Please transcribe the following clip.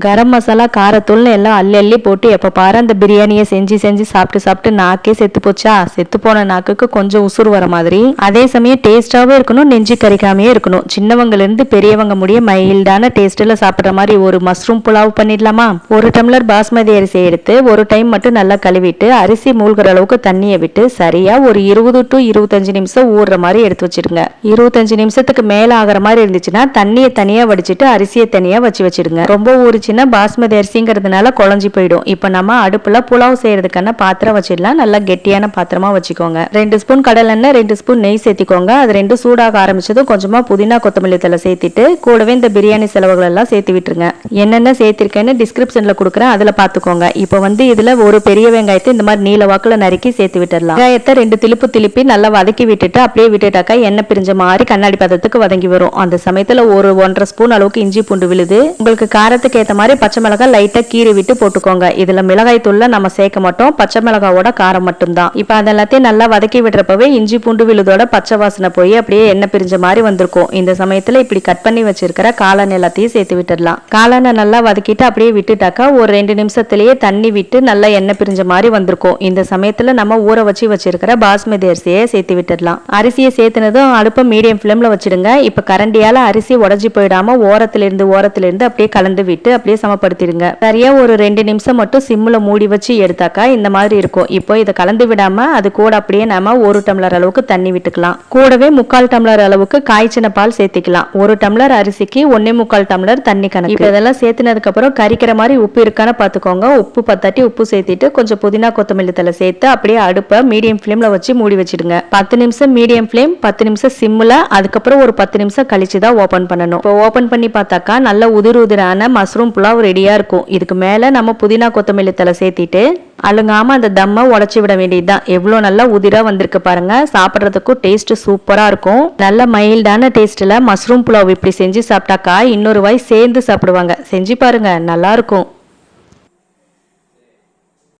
கரம் மசாலா காரத்தூள்னு எல்லாம் அள்ளி அள்ளி போட்டு எப்போ பாரு அந்த பிரியாணியை செஞ்சு செஞ்சு சாப்பிட்டு சாப்பிட்டு நாக்கே செத்து போச்சா? செத்து போன நாக்குக்கு கொஞ்சம் உசுறு வர மாதிரி. அதே சமயம் டேஸ்டாகவும் இருக்கணும் நெஞ்சு கறிக்காமையே இருக்கணும். சின்னவங்கலேருந்து பெரியவங்க முடிய மைல்டான டேஸ்ட்டில் சாப்பிட்ற மாதிரி ஒரு மஷ்ரூம் புலாவ் பண்ணிடலாமா? ஒரு டம்ளர் பாஸ்மதி அரிசி எடுத்து ஒரு டைம் மட்டும் நல்லா கழுவிட்டு அரிசி மூழ்கிற அளவுக்கு தண்ணியை விட்டு சரியா ஒரு இருபது டு இருபத்தஞ்சு நிமிஷம் ஊறுற மாதிரி எடுத்து வச்சிடுங்க. இருபத்தஞ்சு நிமிஷத்துக்கு மேலே ஆகிற மாதிரி இருந்துச்சுன்னா தண்ணியை தனியாக வடிச்சிட்டு அரிசியை தனியாக வச்சு வச்சிடுங்க. ரொம்ப இருந்துச்சுன்னா பாஸ்மதி அரிசிங்கிறதுனால குழஞ்சி போயிடும். இப்போ நம்ம அடுப்புல புலாவ் செய்யறதுக்கான பாத்திரம் வச்சிடலாம். நல்லா கெட்டியான பாத்திரமா வச்சுக்கோங்க. ரெண்டு ஸ்பூன் கடலெண்ணெய் ரெண்டு ஸ்பூன் நெய் சேர்த்திக்கோங்க. அது ரெண்டு சூடாக ஆரம்பிச்சதும் கொஞ்சமா புதினா கொத்தமல்லி தலை சேர்த்திட்டு கூடவே இந்த பிரியாணி செலவுகள் எல்லாம் சேர்த்து விட்டுருங்க. என்னென்ன சேர்த்திருக்கேன்னு டிஸ்கிரிப்ஷன்ல கொடுக்குறேன். அதுல பாத்துக்கோங்க. இப்போ வந்து இதுல ஒரு பெரிய வெங்காயத்தை இந்த மாதிரி நீல வாக்குல நறுக்கி சேர்த்து விட்டுடலாம். வெங்காயத்தை ரெண்டு திலுப்பு திருப்பி நல்லா வதக்கி விட்டுட்டு அப்படியே விட்டுட்டாக்கா எண்ணெய் பிரிஞ்ச மாதிரி கண்ணாடி பதத்துக்கு வதங்கி வரும். அந்த சமயத்துல ஒரு ஒன்றரை ஸ்பூன் அளவுக்கு இஞ்சி பூண்டு விழுது. உங்களுக்கு காரத்துக்கு ஏத்த மாதிரி பச்சை மிளகாய் லைட்டா கீறி விட்டு போட்டுக்கோங்க. இதுல மிளகாய் தூள்ல நம்ம சேர்க்க மாட்டோம். பச்சை மிளகாவோட காரம் மட்டும்தான். இப்போ அதெல்லாத்தையும் நல்லா வதக்கி விடுறப்பவே இஞ்சி பூண்டு விழுதோட பச்சை வாசனை போய் அப்படியே எண்ணெய் பிரிஞ்ச மாதிரி வந்திருக்கும். இந்த சமயத்துல இப்படி கட் பண்ணி வச்சிருக்கிற காளான் எல்லாத்தையும் சேர்த்து விட்டுடலாம். காளானை நல்லா வதக்கிட்டு அப்படியே விட்டுட்டாக்கா ஒரு ரெண்டு நிமிஷத்துலேயே தண்ணி விட்டு நல்லா எண்ணெய் பிரிஞ்ச மாதிரி வந்திருக்கும். இந்த சமயத்துல நம்ம ஊற வச்சு வச்சிருக்கிற பாஸ்மதி அரிசியை சேர்த்து விட்டுடலாம். அரிசியை சேர்த்துனதும் அடுப்பை மீடியம் ஃப்ளேம்ல வச்சிடுங்க. இப்ப கரண்டியால அரிசி உடஞ்சி போயிடாம ஓரத்துலேருந்து ஓரத்துலேருந்து அப்படியே கலந்து விட்டு அப்படியே சமப்படுத்திடுங்க சரியா ஒரு ரெண்டு நிமிஷம் மட்டும் சிம்மில் மூடி வச்சு எடுத்தாக்கா இந்த மாதிரி இருக்கும். இப்போ இதை கலந்து விடாம அது கூட அப்படியே நாம ஒரு டம்ளர் அளவுக்கு தண்ணி விட்டுக்கலாம். கூடவே முக்கால் டம்ளர் அளவுக்கு காய்ச்சின பால் சேர்த்திக்கலாம். ஒரு டம்ளர் அரிசிக்கு ஒன்னே முக்கால் டம்ளர் தண்ணி கணக்கு. இப்போ இதெல்லாம் சேர்த்துனதுக்கு அப்புறம் கறிக்கிற மாதிரி உப்பு இருக்கான்னு பாத்துக்கோங்க உப்பு பத்தாட்டி உப்பு சேர்த்திட்டு கொஞ்சம் புதினா கொத்தமல்லி தலை சேர்த்து அப்படியே அடுப்பை மீடியம் ஃப்ளேமில் வச்சு மூடி வச்சிடுங்க. பத்து நிமிஷம் மீடியம் ஃப்ளேம் பத்து நிமிஷம் சிம்ல அதுக்கப்புறம் ஒரு பத்து நிமிஷம் கழிச்சு தான் ஓபன் பண்ணணும். இப்போ ஓபன் பண்ணி பார்த்தாக்கா நல்ல உதிர் உதிரான மஷ்ரூம் புலாவ் ரெடியாக இருக்கும். இதுக்கு மேலே நம்ம புதினா கொத்தமல்லி தலை சேர்த்திட்டு அழுங்காமல் அந்த தம்மை உடச்சி விட வேண்டியதுதான். எவ்வளோ நல்லா உதிராக வந்திருக்கு பாருங்கள் சாப்பிட்றதுக்கும் டேஸ்ட்டு சூப்பராக இருக்கும். நல்ல மைல்டான டேஸ்ட்டில் மஷ்ரூம் புலாவ் இப்படி செஞ்சு சாப்பிட்டாக்கா இன்னொரு வாய் சேர்ந்து சாப்பிடுவாங்க. செஞ்சு பாருங்கள் நல்லாயிருக்கும்